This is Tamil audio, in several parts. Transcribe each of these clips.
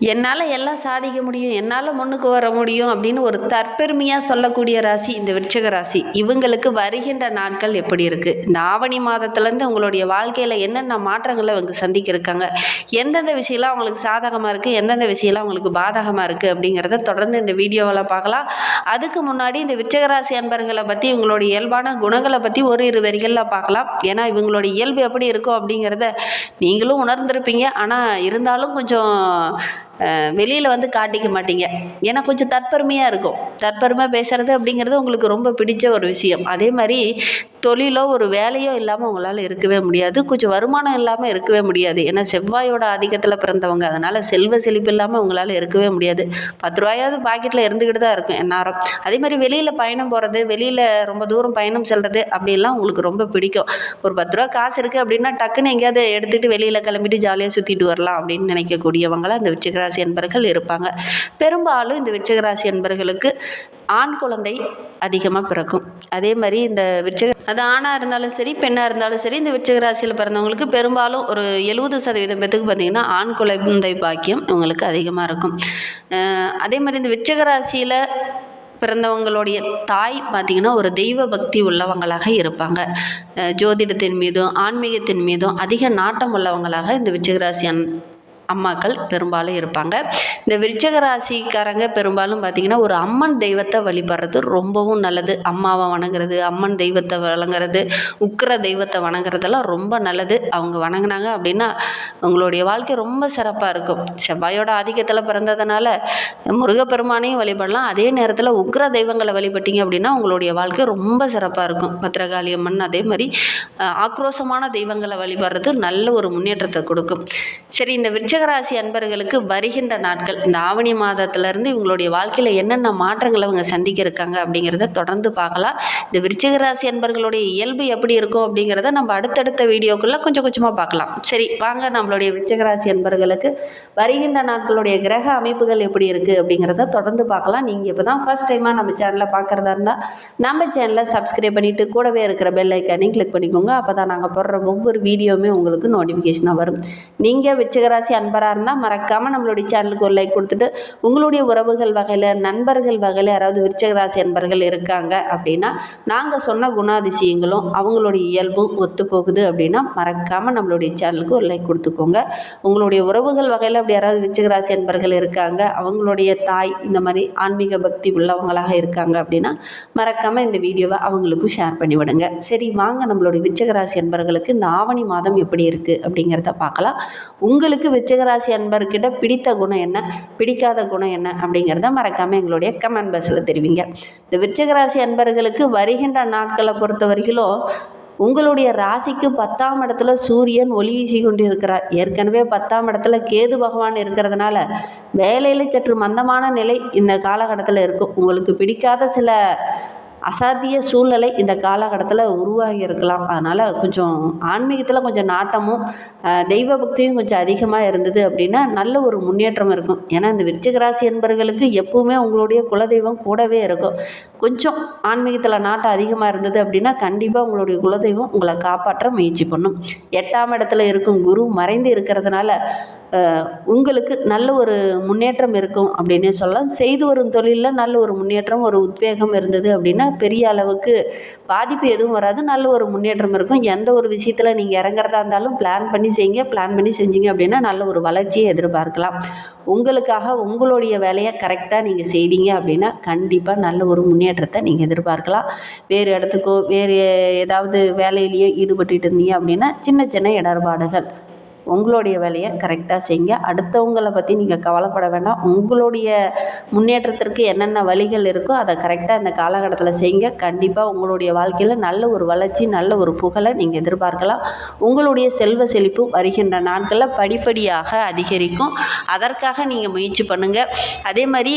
என்னால் எல்லாம் சாதிக்க முடியும் என்னால் முன்னுக்கு வர முடியும் அப்படின்னு ஒரு தற்பெருமையாக சொல்லக்கூடிய ராசி இந்த விருச்சிக ராசி. இவங்களுக்கு வருகின்ற நாட்கள் எப்படி இருக்குது இந்த ஆவணி மாதத்துலேருந்து உங்களுடைய வாழ்க்கையில் என்னென்ன மாற்றங்களை அவங்க சந்திக்க இருக்காங்க எந்தெந்த விஷயம்லாம் அவங்களுக்கு சாதகமாக இருக்குது எந்தெந்த விஷயம்லாம் அவங்களுக்கு பாதகமாக இருக்குது அப்படிங்கிறத தொடர்ந்து இந்த வீடியோவில் பார்க்கலாம். அதுக்கு முன்னாடி இந்த விருச்சிக ராசி அன்பர்களை பற்றி இவங்களுடைய இயல்பான குணங்களை பற்றி ஒரு இரு வரிகளில் பார்க்கலாம். ஏன்னா இவங்களுடைய இயல்பு எப்படி இருக்கும் அப்படிங்கிறத நீங்களும் உணர்ந்திருப்பீங்க. ஆனால் இருந்தாலும் கொஞ்சம் வெளியில் வந்து காட்டிக்க மாட்டீங்க. ஏன்னா கொஞ்சம் தற்பெருமையாக இருக்கும். தற்பெருமை பேசுகிறது அப்படிங்கிறது உங்களுக்கு ரொம்ப பிடிச்ச ஒரு விஷயம். அதே மாதிரி தொழிலோ ஒரு வேலையோ இல்லாமல் உங்களால் இருக்கவே முடியாது. கொஞ்சம் வருமானம் இல்லாமல் இருக்கவே முடியாது. ஏன்னா செவ்வாயோட ஆதிக்கத்தில் பிறந்தவங்க. அதனால் செல்வ செழிப்பு இல்லாமல் உங்களால் இருக்கவே முடியாது. பத்து ரூபாயாவது பாக்கெட்டில் இருந்துக்கிட்டு தான் இருக்கும் எந்நேரம். அதே மாதிரி வெளியில் பயணம் போகிறது வெளியில் ரொம்ப தூரம் பயணம் செல்வது அப்படிலாம் உங்களுக்கு ரொம்ப பிடிக்கும். ஒரு பத்து ரூபா காசு இருக்குது அப்படின்னா டக்குன்னு எங்கேயாவது எடுத்துகிட்டு வெளியில் கிளம்பிட்டு ஜாலியாக சுற்றிட்டு வரலாம் அப்படின்னு நினைக்கக்கூடியவங்களாம் இந்த விருச்சிகராசி என்பர்கள் இருப்பாங்க. பெரும்பாலும் இந்த விருச்சிகராசி என்பர்களுக்கு ஆண் குழந்தை அதிகமாக பிறக்கும். அதே மாதிரி இந்த விருச்சிக அது ஆணாக இருந்தாலும் சரி பெண்ணாக இருந்தாலும் சரி இந்த விருச்சிக ராசியில் பிறந்தவங்களுக்கு பெரும்பாலும் ஒரு எழுபது சதவீதம் பேத்துக்கு பார்த்திங்கன்னா ஆண் குழந்தை பாக்கியம் இவங்களுக்கு அதிகமாக இருக்கும். அதே மாதிரி இந்த விருச்சிக ராசியில் பிறந்தவங்களுடைய தாய் பார்த்திங்கன்னா ஒரு தெய்வ பக்தி உள்ளவங்களாக இருப்பாங்க. ஜோதிடத்தின் மீதும் ஆன்மீகத்தின் மீதும் அதிக நாட்டம் உள்ளவங்களாக இந்த விருச்சிகராசி அம்மாக்கள் பெரும்பாலும் இருப்பாங்க. இந்த விருச்சக ராசிக்காரங்க பெரும்பாலும் பார்த்திங்கன்னா ஒரு அம்மன் தெய்வத்தை வழிபடுறது ரொம்பவும் நல்லது. அம்மாவை வணங்குறது அம்மன் தெய்வத்தை வணங்குறது உக்கிர தெய்வத்தை வணங்குறதெல்லாம் ரொம்ப நல்லது. அவங்க வணங்கினாங்க அப்படின்னா அவங்களுடைய வாழ்க்கை ரொம்ப சிறப்பாக இருக்கும். செவ்வாயோட ஆதிக்கத்தில் பிறந்ததுனால முருகப்பெருமானையும் வழிபடலாம். அதே நேரத்தில் உக்கிர தெய்வங்களை வழிபட்டீங்க அப்படின்னா உங்களுடைய வாழ்க்கை ரொம்ப சிறப்பாக இருக்கும். பத்திரகாளி அம்மன் அதே மாதிரி ஆக்ரோஷமான தெய்வங்களை வழிபடுறது நல்ல ஒரு முன்னேற்றத்தை கொடுக்கும். சரி இந்த விருச்சகராசி அன்பர்களுக்கு வருகின்ற நாட்கள். இந்த ஆவணி மாதத்திலேருந்து இவங்களுடைய வாழ்க்கையில் என்னென்ன மாற்றங்களை அவங்க சந்திக்க இருக்காங்க அப்படிங்கிறத தொடர்ந்து பார்க்கலாம். இந்த விருச்சகராசி அன்பர்களுடைய இயல்பு எப்படி இருக்கும் அப்படிங்கிறத நம்ம அடுத்தடுத்த வீடியோக்குள்ளே கொஞ்சம் கொஞ்சமாக பார்க்கலாம். சரி வாங்க நம்மளுடைய விருச்சகராசி அன்பர்களுக்கு வருகின்ற நாட்களுடைய கிரக அமைப்புகள் எப்படி இருக்குது அப்படிங்கிறத தொடர்ந்து பார்க்கலாம். நீங்கள் இப்போ தான் ஃபஸ்ட் டைமாக நம்ம சேனலை பார்க்குறதா இருந்தால் நம்ம சேனலை சப்ஸ்கிரைப் பண்ணிவிட்டு கூடவே இருக்கிற பெல் ஐக்கானையும் கிளிக் பண்ணிக்கோங்க. அப்போ தான் நாங்கள் போடுற ஒவ்வொரு வீடியோவுமே உங்களுக்கு நோட்டிஃபிகேஷனாக வரும். நீங்கள் விருச்சிகராசி நண்பராக இருந்தால் மறக்காமல் நம்மளுடைய சேனலுக்கு ஒரு லைக் கொடுத்துட்டு உங்களுடைய உறவுகள் வகையில் நண்பர்கள் வகையில் யாராவது விருச்சகராசி நண்பர்கள் இருக்காங்க அப்படின்னா நாங்கள் சொன்ன குணாதிசயங்களும் அவங்களுடைய இயல்பும் ஒத்து போகுது அப்படின்னா மறக்காமல் நம்மளுடைய சேனலுக்கு ஒரு லைக் கொடுத்துக்கோங்க. உங்களுடைய உறவுகள் வகையில் அப்படி யாராவது விருச்சகராசி நண்பர்கள் இருக்காங்க அவங்களுடைய தாய் இந்த மாதிரி ஆன்மீக பக்தி உள்ளவங்களாக இருக்காங்க அப்படின்னா மறக்காமல் இந்த வீடியோவை அவங்களுக்கும் ஷேர் பண்ணிவிடுங்க சரி வாங்க நம்மளுடைய விச்சகராசி நண்பர்களுக்கு இந்த ஆவணி மாதம் எப்படி இருக்குது அப்படிங்கிறத பார்க்கலாம். உங்களுக்கு விருச்சிகராசி அன்பர்கிட்ட பிடித்த குணம் என்ன? பிடிக்காத குணம் என்ன? அப்படிங்கிறத மறக்காமல் எங்களுடைய கமெண்ட் பாக்ஸில் தெரிவிங்க. இந்த விருச்சகராசி அன்பர்களுக்கு வருகின்ற நாட்களை பொறுத்த வரையிலும் உங்களுடைய ராசிக்கு பத்தாம் இடத்துல சூரியன் ஒளி வீசி கொண்டு இருக்கிறார் ஏற்கனவே பத்தாம் இடத்துல கேது பகவான் இருக்கிறதுனால வேலையில் சற்று மந்தமான நிலை இந்த காலகட்டத்தில் இருக்கும். உங்களுக்கு பிடிக்காத சில அசாத்திய சூழ்நிலை இந்த காலகட்டத்தில் உருவாகி இருக்கலாம். அதனால் கொஞ்சம் ஆன்மீகத்தில் கொஞ்சம் நாட்டமும் தெய்வ பக்தியும் கொஞ்சம் அதிகமாக இருந்தது அப்படின்னா நல்ல ஒரு முன்னேற்றம் இருக்கும். ஏன்னா இந்த விருச்சிக ராசி என்பர்களுக்கு எப்பவுமே உங்களுடைய குலதெய்வம் கூடவே இருக்கும். கொஞ்சம் ஆன்மீகத்தில் நாட்டம் அதிகமாக இருந்தது அப்படின்னா கண்டிப்பாக உங்களுடைய குலதெய்வம் உங்களை காப்பாற்ற முயற்சி பண்ணும். எட்டாம் இடத்துல இருக்கும் குரு மறைந்து இருக்கிறதுனால உங்களுக்கு நல்ல ஒரு முன்னேற்றம் இருக்கும் அப்படின்னே சொல்லலாம். செய்து வரும் தொழிலில் நல்ல ஒரு முன்னேற்றம் ஒரு உத்வேகம் இருந்தது அப்படின்னா பெரிய அளவுக்கு பாதிப்பு எதுவும் வராது. நல்ல ஒரு முன்னேற்றம் இருக்கும். எந்த ஒரு விஷயத்தில் நீங்கள் இறங்குறதா இருந்தாலும் பிளான் பண்ணி செய்யுங்க. பிளான் பண்ணி செஞ்சீங்க அப்படின்னா நல்ல ஒரு வளர்ச்சியை எதிர்பார்க்கலாம். உங்களுக்காக உங்களுடைய வேலையை கரெக்டாக நீங்கள் செய்தீங்க அப்படின்னா கண்டிப்பாக நல்ல ஒரு முன்னேற்றத்தை நீங்கள் எதிர்பார்க்கலாம். வேறு இடத்துக்கோ வேறு ஏதாவது வேலையிலையோ ஈடுபட்டுட்டு இருந்தீங்க அப்படின்னா சின்ன சின்ன இடர்பாடுகள். உங்களுடைய வேலையை கரெக்டாக செய்யுங்க. அடுத்தவங்களை பற்றி நீங்கள் கவலைப்பட வேண்டாம். உங்களுடைய முன்னேற்றத்திற்கு என்னென்ன வழிகள் இருக்கோ அதை கரெக்டாக இந்த காலகட்டத்தில் செய்யுங்க. கண்டிப்பாக உங்களுடைய வாழ்க்கையில் நல்ல ஒரு வளர்ச்சி நல்ல ஒரு புகழை நீங்கள் எதிர்பார்க்கலாம். உங்களுடைய செல்வ செழிப்பு வருகின்ற நாட்களில் படிப்படியாக அதிகரிக்கும். அதற்காக நீங்கள் முயற்சி பண்ணுங்கள் அதே மாதிரி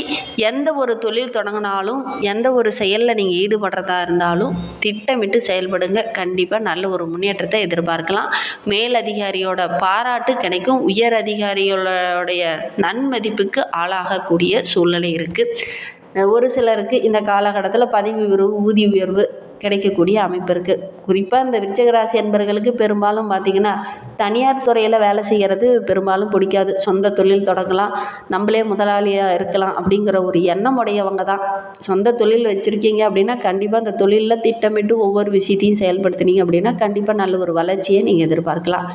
எந்த ஒரு தொழில் தொடங்கினாலும் எந்த ஒரு செயலில் நீங்கள் ஈடுபடுறதா இருந்தாலும் திட்டமிட்டு செயல்படுங்க. கண்டிப்பாக நல்ல ஒரு முன்னேற்றத்தை எதிர்பார்க்கலாம். மேலதிகாரியோட பாராட்டு கிடைக்கும். உயர் அதிகாரிகளுடைய நன்மதிப்புக்கு ஆளாகக்கூடிய சூழ்நிலை இருக்குது ஒரு சிலருக்கு இந்த காலகட்டத்தில் பதவி உயர்வு ஊதிய உயர்வு கிடைக்கக்கூடிய அமைப்பு இருக்குது குறிப்பாக இந்த விருச்சிக ராசி அன்பர்களுக்கு பெரும்பாலும் பார்த்திங்கன்னா தனியார் துறையில் வேலை செய்கிறது பெரும்பாலும் பிடிக்காது. சொந்த தொழில் தொடங்கலாம் நம்மளே முதலாளியாக இருக்கலாம் அப்படிங்கிற ஒரு எண்ணம் உடையவங்க தான். சொந்த தொழில் வச்சுருக்கீங்க அப்படின்னா கண்டிப்பாக அந்த தொழிலில் திட்டமிட்டு ஒவ்வொரு விஷயத்தையும் செயல்படுத்துனீங்க அப்படின்னா கண்டிப்பாக நல்ல ஒரு வளர்ச்சியை நீங்கள் எதிர்பார்க்கலாம்.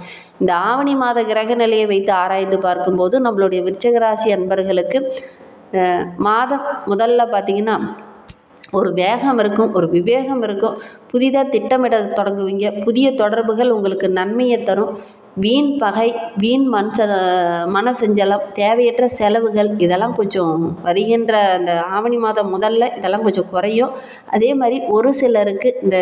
இந்த ஆவணி மாத கிரக நிலையை வைத்து ஆராய்ந்து பார்க்கும்போது நம்மளுடைய விருச்சிக ராசி அன்பர்களுக்கு மாதம் முதல்ல பார்த்திங்கன்னா ஒரு வேகம் இருக்கும் ஒரு விவேகம் இருக்கும். புதிதாக திட்டமிட தொடங்குவீங்க. புதிய தொடர்புகள் உங்களுக்கு நன்மையை தரும். வீண் பகை வீண் மண் ச மன செஞ்சலம் தேவையற்ற செலவுகள் இதெல்லாம் கொஞ்சம் வருகின்ற அந்த ஆவணி மாதம் முதல்ல இதெல்லாம் கொஞ்சம் குறையும். அதே மாதிரி ஒரு சிலருக்கு இந்த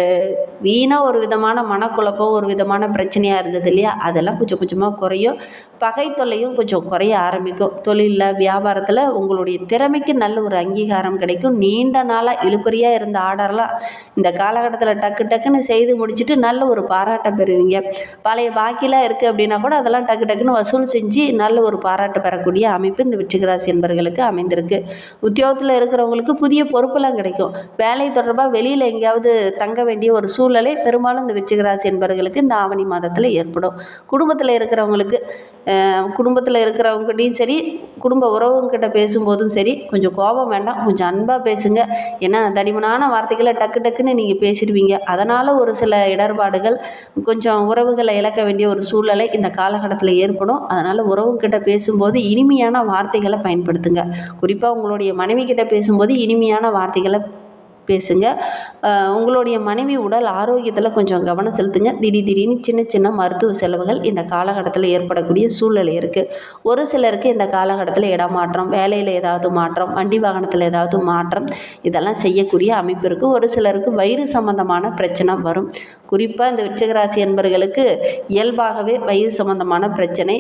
வீணாக ஒரு விதமான மனக்குழப்பம் ஒரு விதமான பிரச்சனையாக இருந்தது இல்லையா? அதெல்லாம் கொஞ்சம் கொஞ்சமாக குறையும். பகை தொல்லையும் கொஞ்சம் குறைய ஆரம்பிக்கும். தொழிலில் வியாபாரத்தில் உங்களுடைய திறமைக்கு நல்ல ஒரு அங்கீகாரம் கிடைக்கும். நீண்ட நாளாக இழுபறியாக இருந்த ஆர்டர்லாம் இந்த காலகட்டத்தில் டக்கு டக்குன்னு செய்து முடிச்சுட்டு நல்ல ஒரு பாராட்டம் பெறுவீங்க. பழைய பாக்கிலாம் இருக்குது அப்படின்னா கூட அதெல்லாம் டக்கு டக்குன்னு வசூல் செஞ்சு நல்ல ஒரு பாராட்டு பெறக்கூடிய அமைப்பு இந்த விச்சிகராசி என்பர்களுக்கு அமைந்திருக்கு. உத்தியோகத்தில் இருக்கிறவங்களுக்கு புதிய பொறுப்பெல்லாம் கிடைக்கும். வேலை தொடர்பாக வெளியில் எங்கேயாவது தங்க வேண்டிய ஒரு சூழலை பெரும்பாலும் இந்த விச்சிகராசி என்பர்களுக்கு இந்த ஆவணி மாதத்தில் ஏற்படும். குடும்பத்தில் இருக்கிறவங்களுக்கு குடும்பத்தில் இருக்கிறவங்ககிட்டையும் சரி குடும்ப உறவுங்கிட்ட பேசும்போதும் சரி கொஞ்சம் கோபம் வேண்டாம். கொஞ்சம் அன்பாக பேசுங்க. ஏன்னா தடிமனான வார்த்தைகளை டக்கு டக்குன்னு நீங்கள் பேசிடுவீங்க. அதனால் ஒரு சில இடர்பாடுகள் கொஞ்சம் உறவுகளை இழக்க வேண்டிய ஒரு சூழல் சூழ்நிலை இந்த காலகட்டத்தில் ஏற்படும். அதனால் உறவுகிட்ட பேசும்போது இனிமையான வார்த்தைகளை பயன்படுத்துங்க. குறிப்பாக உங்களுடைய மனைவி கிட்ட பேசும்போது இனிமையான வார்த்தைகளை பேசுங்க. உங்களுடைய மனைவி உடல் ஆரோக்கியத்தில் கொஞ்சம் கவனம் செலுத்துங்க. திடீர் திடீர்னு சின்ன சின்ன மருத்துவ செலவுகள் இந்த காலகட்டத்தில் ஏற்படக்கூடிய சூழ்நிலை இருக்குது ஒரு சிலருக்கு இந்த காலகட்டத்தில் இடமாற்றம் வேலையில் ஏதாவது மாற்றம் வண்டி வாகனத்தில் ஏதாவது மாற்றம் இதெல்லாம் செய்யக்கூடிய அமைப்பு இருக்குது ஒரு சிலருக்கு வயிறு சம்பந்தமான பிரச்சனை வரும். குறிப்பாக இந்த விருச்சகராசி என்பர்களுக்கு இயல்பாகவே வயிறு சம்பந்தமான பிரச்சனை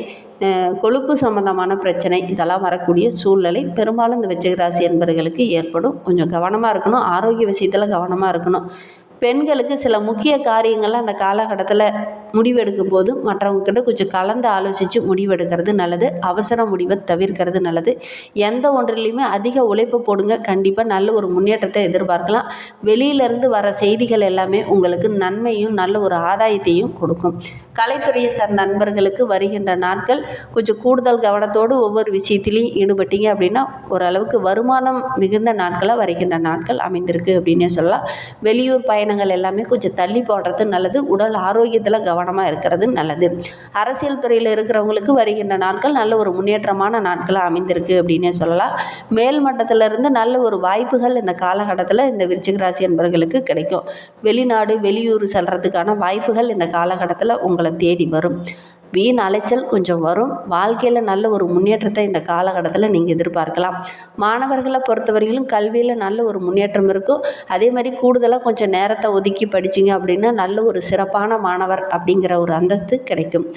கொழுப்பு சம்பந்தமான பிரச்சனை இதெல்லாம் வரக்கூடிய சூழ்நிலை பெரும்பாலும் இந்த விருச்சகராசி என்பர்களுக்கு ஏற்படும். கொஞ்சம் கவனமாக இருக்கணும். ஆரோக்கிய விஷயத்தில் கவனமாக இருக்கணும். பெண்களுக்கு சில முக்கிய காரியங்கள்லாம் அந்த காலகட்டத்தில் முடிவெடுக்கும் போது மற்றவங்கக்கிட்ட கொஞ்சம் கலந்து ஆலோசித்து முடிவெடுக்கிறது நல்லது. அவசர முடிவை தவிர்க்கிறது நல்லது. எந்த ஒன்றிலையுமே அதிக உழைப்பு போடுங்க. கண்டிப்பாக நல்ல ஒரு முன்னேற்றத்தை எதிர்பார்க்கலாம். வெளியிலேருந்து வர செய்திகள் எல்லாமே உங்களுக்கு நன்மையும் நல்ல ஒரு ஆதாயத்தையும் கொடுக்கும். கலைத்துறையை சார்ந்த நண்பர்களுக்கு வருகின்ற நாட்கள் கொஞ்சம் கூடுதல் கவனத்தோடு ஒவ்வொரு விஷயத்திலையும் ஈடுபட்டீங்க அப்படின்னா ஓரளவுக்கு வருமானம் மிகுந்த நாட்களாக வருகின்ற நாட்கள் அமைந்திருக்கு அப்படின்னே சொல்லலாம். வெளியூர் பயணம் பயணங்கள் எல்லாமே கொஞ்சம் தள்ளி போடுறது நல்லது. உடல் ஆரோக்கியத்தில் கவனமாக இருக்கிறது நல்லது. அரசியல் துறையில் இருக்கிறவங்களுக்கு வருகின்ற நாட்கள் நல்ல ஒரு முன்னேற்றமான நாட்களாக அமைந்திருக்கு அப்படின்னே சொல்லலாம். மேல் மட்டத்திலிருந்து நல்ல ஒரு வாய்ப்புகள் இந்த காலகட்டத்தில் இந்த விருச்சிக ராசி என்பவர்களுக்கு கிடைக்கும். வெளிநாடு வெளியூர் செல்றதுக்கான வாய்ப்புகள் இந்த காலகட்டத்தில் உங்களை தேடி வரும். வீண் அலைச்சல் கொஞ்சம் வரும். வாழ்க்கையில் நல்ல ஒரு முன்னேற்றத்தை இந்த காலகட்டத்தில் நீங்கள் எதிர்பார்க்கலாம். மாணவர்களை பொறுத்தவரையிலும் கல்வியில் நல்ல ஒரு முன்னேற்றம் இருக்கும். அதே மாதிரி கூடுதலாக கொஞ்சம் நேரத்தை ஒதுக்கி படிச்சிங்க அப்படின்னா நல்ல ஒரு சிறப்பான மாணவர் அப்படிங்கிற ஒரு அந்தஸ்து கிடைக்கும்.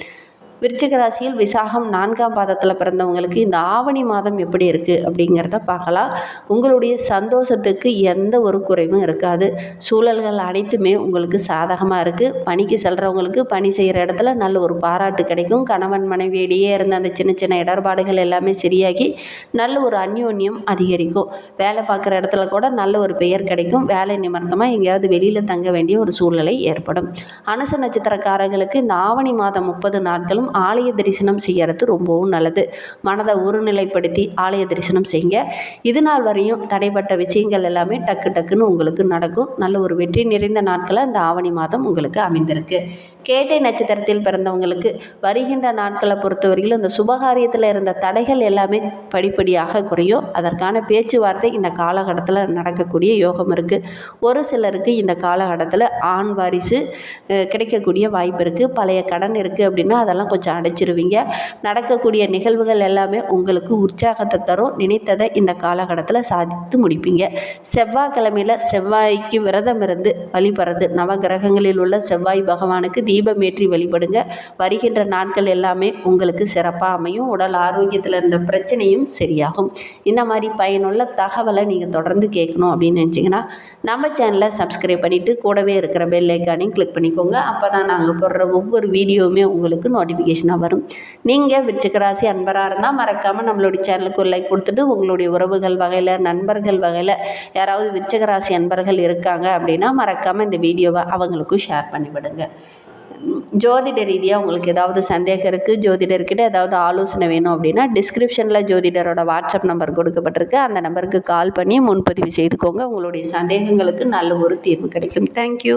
விருச்சிக ராசியில் விசாகம் நான்காம் பாதத்தில் பிறந்தவங்களுக்கு இந்த ஆவணி மாதம் எப்படி இருக்குது அப்படிங்கிறத பார்க்கலாம். உங்களுடைய சந்தோஷத்துக்கு எந்த ஒரு குறைவும் இருக்காது. சூழல்கள் அனைத்துமே உங்களுக்கு சாதகமாக இருக்குது பணிக்கு செல்கிறவங்களுக்கு பணி செய்கிற இடத்துல நல்ல ஒரு பாராட்டு கிடைக்கும். கணவன் மனைவியிடையே இருந்த அந்த சின்ன சின்ன இடர்பாடுகள் எல்லாமே சரியாகி நல்ல ஒரு அந்யோன்யம் அதிகரிக்கும். வேலை பார்க்குற இடத்துல கூட நல்ல ஒரு பெயர் கிடைக்கும். வேலை நிமித்தமாக எங்கேயாவது வெளியில் தங்க வேண்டிய ஒரு சூழ்நிலை ஏற்படும். அனுச நட்சத்திரக்காரர்களுக்கு இந்த ஆவணி மாதம் முப்பது நாட்களும் ஆலய தரிசனம் செய்யறது ரொம்பவும் நல்லது. மனதை ஒருநிலைப்படுத்தி ஆலய தரிசனம் செய்யுங்க இது நாள் வரையும் தடைப்பட்ட விஷயங்கள் எல்லாமே டக்கு டக்குன்னு உங்களுக்கு நடக்கும். நல்ல ஒரு வெற்றி நிறைந்த நாட்களை இந்த ஆவணி மாதம் உங்களுக்கு அமைந்திருக்கு. கேட்டை நட்சத்திரத்தில் பிறந்தவங்களுக்கு வருகின்ற நாட்களை பொறுத்தவரையிலும் இந்த சுபகாரியத்தில் இருந்த தடைகள் எல்லாமே படிப்படியாக குறையும். அதற்கான பேச்சுவார்த்தை இந்த காலகட்டத்தில் நடக்கக்கூடிய யோகம் இருக்குது ஒரு சிலருக்கு இந்த காலகட்டத்தில் ஆண் வாரிசு கிடைக்கக்கூடிய வாய்ப்பு இருக்குது பழைய கடன் இருக்குது அப்படின்னா அதெல்லாம் கொஞ்சம் அடைச்சிருவீங்க. நடக்கக்கூடிய நிகழ்வுகள் எல்லாமே உங்களுக்கு உற்சாகத்தை தரும். நினைத்ததை இந்த காலகட்டத்தில் சாதித்து முடிப்பீங்க. செவ்வாய்க்கிழமையில் செவ்வாய்க்கு விரதம் இருந்து வழிபடுறது நவகிரகங்களில் உள்ள செவ்வாய் பகவானுக்கு தீபம் ஏற்றி வழிபடுங்க. வருகின்ற நாட்கள் எல்லாமே உங்களுக்கு சிறப்பாக அமையும். உடல் ஆரோக்கியத்தில் இருந்த பிரச்சனையும் சரியாகும். இந்த மாதிரி பயனுள்ள தகவலை நீங்கள் தொடர்ந்து கேட்கணும் அப்படின்னு நினச்சிங்கன்னா நம்ம சேனலை சப்ஸ்கிரைப் பண்ணிவிட்டு கூடவே இருக்கிற பெல் ஐக்கானையும் கிளிக் பண்ணிக்கோங்க. அப்போ தான் நாங்கள் போடுற ஒவ்வொரு வீடியோவுமே உங்களுக்கு நோட்டிஃபிகேஷனாக வரும். நீங்கள் விருச்சிகராசி அன்பராக இருந்தால் மறக்காமல் நம்மளுடைய சேனலுக்கு ஒரு லைக் கொடுத்துட்டு உங்களுடைய உறவுகள் வகையில் நண்பர்கள் வகையில் யாராவது விருச்சிகராசி அன்பர்கள் இருக்காங்க அப்படின்னா மறக்காமல் இந்த வீடியோவை அவங்களுக்கும் ஷேர் பண்ணிவிடுங்க. ஜோதிட ரீதியாக உங்களுக்கு ஏதாவது சந்தேகம் இருக்குது ஜோதிடர்கிட்ட ஏதாவது ஆலோசனை வேணும் அப்படின்னா டிஸ்கிரிப்ஷனில் ஜோதிடரோட வாட்ஸ்அப் நம்பர் கொடுக்கப்பட்டிருக்கு. அந்த நம்பருக்கு கால் பண்ணி முன்பதிவு செய்துக்கோங்க. உங்களுடைய சந்தேகங்களுக்கு நல்ல ஒரு தீர்வு கிடைக்கும். தேங்க்யூ